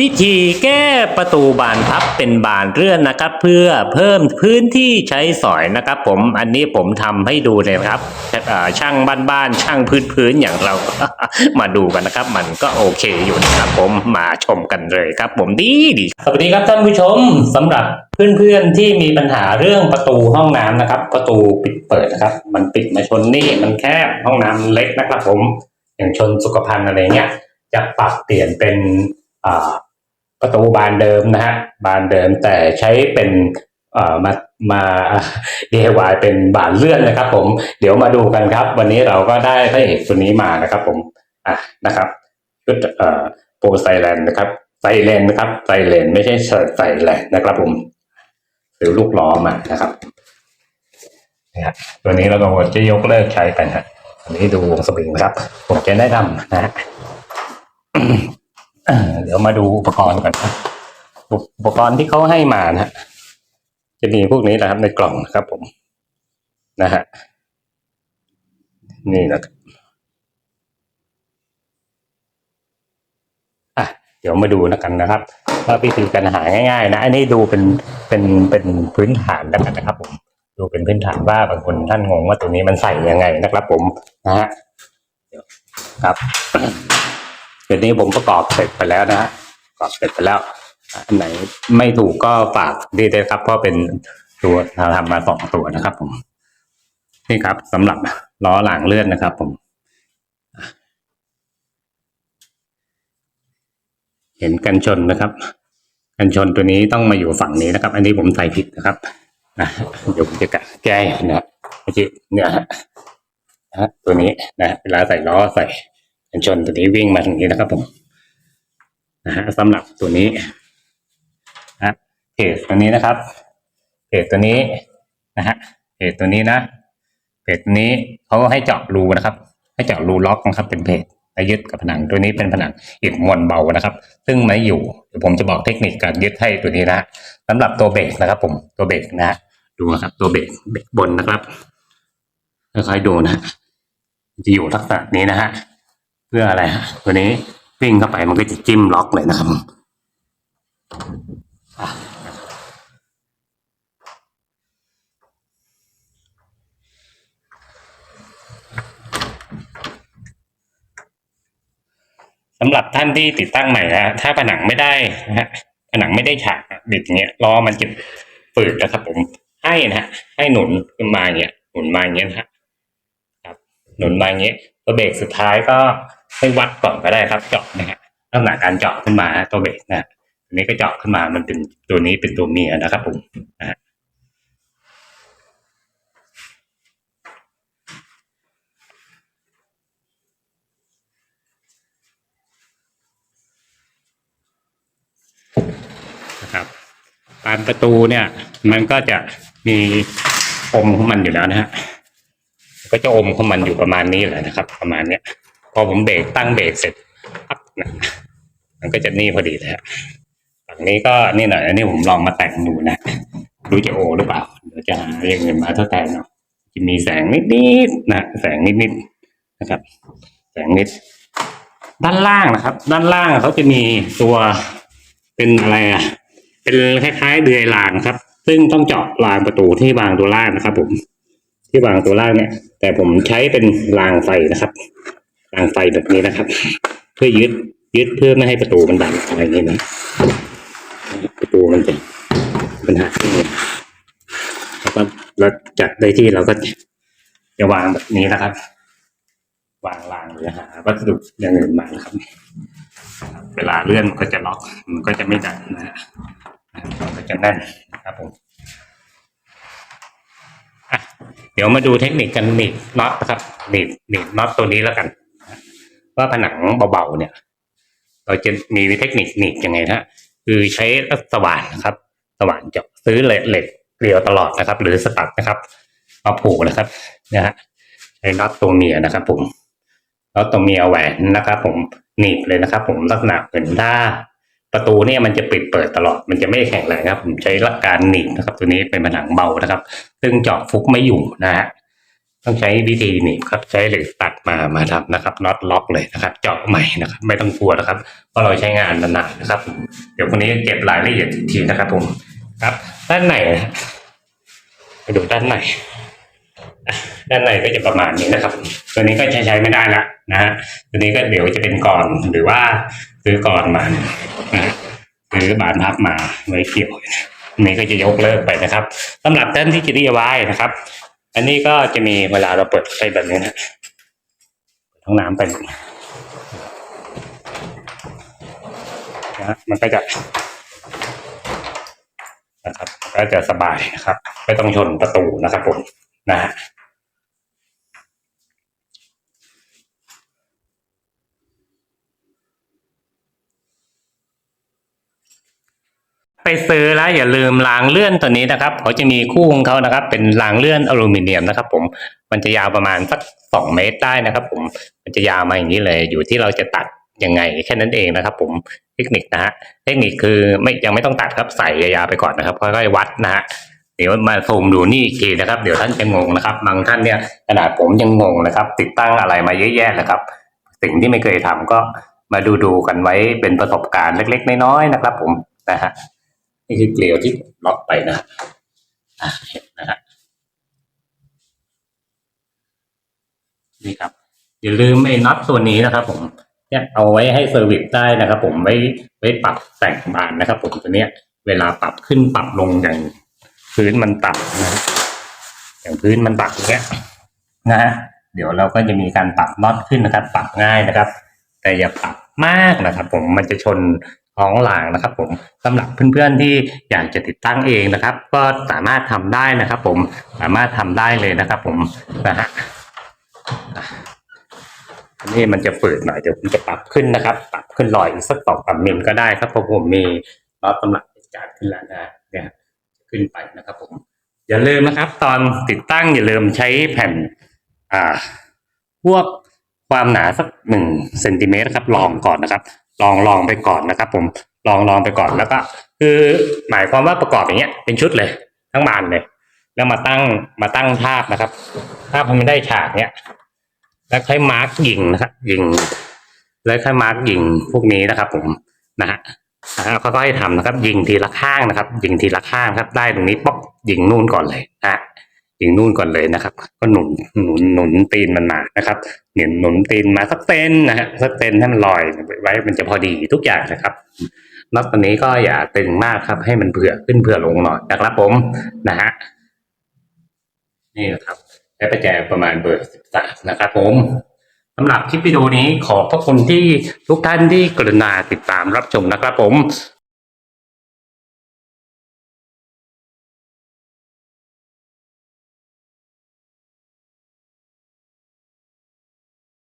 วิธีแก้ประตูบานพับเป็นบานเลื่อนนะครับ เพื่อเพิ่มพื้นที่ใช้สอยนะครับ ผมอันนี้ผมทำให้ดูเลยครับอ่าช่างบ้านๆช่างพื้นๆอย่างเรามาดูกันนะครับ มันก็โอเคอยู่นะครับ ผมมาชมกันเลยครับ ผมดีดีสวัสดีครับท่านผู้ชมสำหรับเพื่อนๆที่มีปัญหาเรื่องประตูห้องน้ำนะครับ ประตูปิดเปิดนะครับ มันปิดมาชนนี่มันแคบห้องน้ำเล็กนะครับ ผมอย่างชนสุขภัณฑ์อะไรเงี้ยจะปรับเปลี่ยนเป็นอ่า ประตูบานเดิมนะฮะบานเดิมแต่ใช้เป็นเอ่อมามา DIY เป็นบานเลื่อนนะครับ ผมเดี๋ยวมาดูกันครับ วันนี้เราก็ได้พระเอกตัวนี้มานะครับ ผมอะนะครับชุดเอ่อโปรไซแลนนะครับไซเลนนะครับไซเลนไม่ใช่ไซแลนนะครับ ผมซื้อลูกล้อมานะครับนะฮะตัวนี้เราก็จะยกเลิกใช้กันฮะอันนี้ดูวงสปริงนะครับ ผมจะแนะนำนะฮะ เดี๋ยวมาดูอุปกรณ์ก่อนนะอุปกรณ์ที่เขาให้มานะฮะจะมีพวกนี้นะครับในกล่องนะครับผม นะฮะนี่นะครับอะเดี๋ยวมาดูนะกันนะครับว่าวิธีการหาง่ายๆ นะอันนี้ดูเป็นเป็นเป็นพื้นฐานแล้วกันนะครับ ผม ดูเป็นพื้นฐานว่าบางคนท่านงงว่าตัวนี้มันใส่ยังไงนะครับ ผมนะฮะครับ ดี๋ยวนี้ผมประกอบเสร็จไปแล้วนะฮะประกอบเสร็จไปแล้ว อันไหนไม่ถูกก็ฝากดีด้วยครับ เพราะเป็นตัวเราทำมาสองตัวนะครับ ผม นี่ครับสำหรับล้อหลังเลื่อนนะครับ ผม เห็นกันชนนะครับ กันชนตัวนี้ต้องมาอยู่ฝั่งนี้นะครับ อันนี้ผมใส่ผิดนะครับนะเดี๋ยวผมจะแก้นะครับไม่ใช่เนี่ยนะฮะตัวนี้นะเวลาใส่ล้อใส่ กันชนตัวนี้วิ่งมาทางนี้นะครับผมนะฮะสำหรับตัวนี้นะเพจตัวนี้นะครับเพจตัวนี้นะฮะเพจตัวนี้นะเพจนี้เขาให้เจาะรูนะครับ ให้เจาะรูล็อกนะครับ เป็นเพจและยึดกับผนังตัวนี้เป็นผนังอิฐมวลเบานะครับ ซึ่งไม่อยู่เดี๋ยวผมจะบอกเทคนิคการยึดให้ตัวนี้นะฮะสำหรับตัวเบรกนะครับ ผมตัวเบรกนะฮะดูนะครับ ตัวเบรกเบรกบนนะครับค่อยๆดูนะจะอยู่ลักษณะนี้นะฮะ พื่ออะไรฮะตัวนี้วิ่งเข้าไปมันก็จะจิ้มล็อกเลยนะครับสำหรับท่านที่ติดตั้งใหม่นะฮะถ้าผนังไม่ได้นะฮะผนังไม่ได้ฉากบิดอย่างเงี้ยล้อมันจะฝืดนะครับ ผมให้นะฮะให้หนุนขึ้นมาอย่างเงี้ยหนุนมาอย่างเงี้ยนะฮะครับหนุนมาอย่างเงี้ยตัวเบรกสุดท้ายก็ ให้วัดก่อนก็ได้ครับ เจาะนะฮะลักษณะการเจาะขึ้นมาตัวเบรกนะฮะตัวนี้ก็เจาะขึ้นมามันเป็นตัวนี้เป็นตัวเมียนะครับผมนะฮะนะครับบานประตูเนี่ย มันก็จะมีอมของมันอยู่แล้วนะฮะก็จะอมของมันอยู่ประมาณนี้แหละนะครับ ประมาณเนี้ย พอผมเบรกตั้งเบรกเสร็จปั๊บนะมันก็จะนี่พอดีเลยฮะฝั่งนี้ก็นี่หน่อยอันนี้ผมลองมาแต่งดูนะรู้จะโอหรือเปล่าเดี๋ยวจะหาอย่างอื่นมาทดแทนเนาะจะมีแสงนิดๆนะแสงนิดๆนะครับ แสงนิด ด้านล่างนะครับ ด้านล่างเขาจะมีตัวเป็นอะไรอะเป็นคล้ายๆเดือยรางครับ ซึ่งต้องเจาะรางประตูที่วางตัวล่างนะครับ ผม ที่วางตัวล่างเนี่ย แต่ผมใช้เป็นรางไฟนะครับ รางไฟแบบนี้นะครับ เพื่อยึดยึดเพื่อไม่ให้ประตูมันดันอะไรอย่างนี้นะประตูมันจะปัญหาที่นี่แล้วก็เราจัดได้ที่เราก็จะวางแบบนี้นะครับ วางรางหรือหาวัสดุอย่างอื่นมานะครับ เวลาเลื่อนมันก็จะล็อกมันก็จะไม่ดันนะฮะมันก็จะแน่นนะครับผมเดี๋ยวมาดูเทคนิคการหนีบน็อตนะครับหนีบหนีบน็อตตัวนี้แล้วกัน ว่าผนังเบาๆเนี่ย เราจะมีเทคนิคหนีบยังไงนะฮะคือใช้สว่านนะครับ สว่านเจาะซื้อเหล็กเหล็กเกลียวตลอดนะครับ หรือสตัดนะครับมาผูกนะครับนะฮะใช้น็อตตัวเมียนะครับผมน็อตตัวเมียแหวนนะครับ ผมหนีบเลยนะครับ ผมลักษณะเหมือนถ้าประตูเนี่ยมันจะปิดเปิดตลอด มันจะไม่แข็งแรงครับ ผมใช้หลักการหนีบนะครับ ตัวนี้เป็นผนังเบานะครับ ซึ่งเจาะฟุกไม่อยู่นะฮะ ต้องใช้วิธีหนีบครับ ใช้เหล็กตัดมามาทำนะครับน็อตล็อกเลยนะครับ เจาะใหม่นะครับ ไม่ต้องกลัวนะครับเพราะเราใช้งานนานๆนะครับ เดี๋ยวคนนี้เก็บรายละเอียดทีนะครับ ผมครับ ด้านในนะไปดูด้านในด้านในก็จะประมาณนี้นะครับ ตัวนี้ก็ใช้ใช้ไม่ได้ละนะฮะตัวนี้ก็เดี๋ยวจะเป็นกรอนหรือว่าซื้อกรอนมานะซื้อบานพับมาไว้เกี่ยวอันนี้ก็จะยกเลิกไปนะครับสำหรับท่านที่จะ DIY นะครับ อันนี้ก็จะมีเวลาเราเปิดไฟแบบนี้นะท้องน้ำไปนะมันก็จะนะครับก็จะสบายนะครับ ไม่ต้องชนประตูนะครับผมนะฮะ ไปซื้อแล้วอย่าลืมรางเลื่อนตัวนี้นะครับเขาจะมีคู่ของเขานะครับ เป็นรางเลื่อนอลูมิเนียมนะครับ ผมมันจะยาวประมาณสักสองเมตรได้นะครับ ผมมันจะยาวมาอย่างนี้เลย อยู่ที่เราจะตัดยังไงแค่นั้นเองนะครับ ผมเทคนิคนะฮะเทคนิคคือไม่ยังไม่ต้องตัดครับใส่ยาวๆไปก่อนนะครับค่อยๆวัดนะฮะเดี๋ยวมาซูมดูนี่อีกทีนะครับ เดี๋ยวท่านจะงงนะครับ บางท่านเนี่ยขนาดผมยังงงนะครับ ติดตั้งอะไรมาเยอะแยะนะครับ สิ่งที่ไม่เคยทำก็มาดูดูๆกันไว้เป็นประสบการณ์เล็ก ๆ น้อยๆนะครับ ผมนะฮะ นี่คือเกลียวที่ล็อกไปนะเห็นนะฮะนี่ครับ อย่าลืมไอ้น็อตตัวนี้นะครับ ผมเนี่ยเอาไว้ให้เซอร์วิสได้นะครับ ผมไว้ไว้ปรับแต่งบานนะครับ ผมตัวเนี้ย เวลาปรับขึ้นปรับลงอย่างพื้นมันต่ำนะอย่างพื้นมันต่ำอย่างเงี้ยนะฮะเดี๋ยวเราก็จะมีการปรับน็อตขึ้นนะครับ ปรับง่ายนะครับ แต่อย่าปรับมากนะครับ ผมมันจะชน ท้องหลางนะครับผมสำหรับเพื่อนๆที่อยากจะติดตั้งเองนะครับ ก็สามารถทำได้นะครับ ผมสามารถทำได้เลยนะครับ ผมนะฮะนี่มันจะฝืดหน่อยเดี๋ยวผมจะปรับขึ้นนะครับ ปรับขึ้นลอยอีกสักสองสามมิลก็ได้ครับเพราะผมมีน็อตสำหรับจัดขึ้นแล้วนะเนี่ยขึ้นไปนะครับ ผม อย่าลืมนะครับ ตอนติดตั้งอย่าลืมใช้แผ่น อ่า พวกความหนาสักหนึ่งเซนติเมตรครับลองก่อนนะครับ ลองลองไปก่อนนะครับ ผมลองลองไปก่อนแล้วก็ คือหมายความว่าประกอบอย่างเงี้ยเป็นชุดเลย ทั้งบานเลย แล้วมาตั้งมาตั้งภาพนะครับภาพมันได้ฉากเนี้ยแล้วค่อยมาร์กยิงนะครับยิง แล้วค่อยมาร์กยิงพวกนี้นะครับ ผมนะฮะนะฮะค่อยๆทำนะครับ ยิงทีละข้างนะครับ ยิงทีละข้างครับ ได้ตรงนี้ป๊อกยิงนู่นก่อนเลยนะ ยิงนู่นก่อนเลยนะครับ ก็หนุนหนุนหนุนตีนมันมานะครับหนุนหนุนตีนมาสักเซนนะฮะสักเซนให้มันลอยไว้มันจะพอดีทุกอย่างนะครับน็อตตัวนี้ก็อย่าตึงมากครับ ให้มันเผื่อขึ้นเผื่อลงหน่อยนะครับผมนะฮะนี่นะครับใช้ประแจประมาณเบอร์สิบสามนะครับผมสำหรับคลิปวิดีโอนี้ขอบพระคุณที่ทุกท่านที่กรุณาติดตามรับชมนะครับผม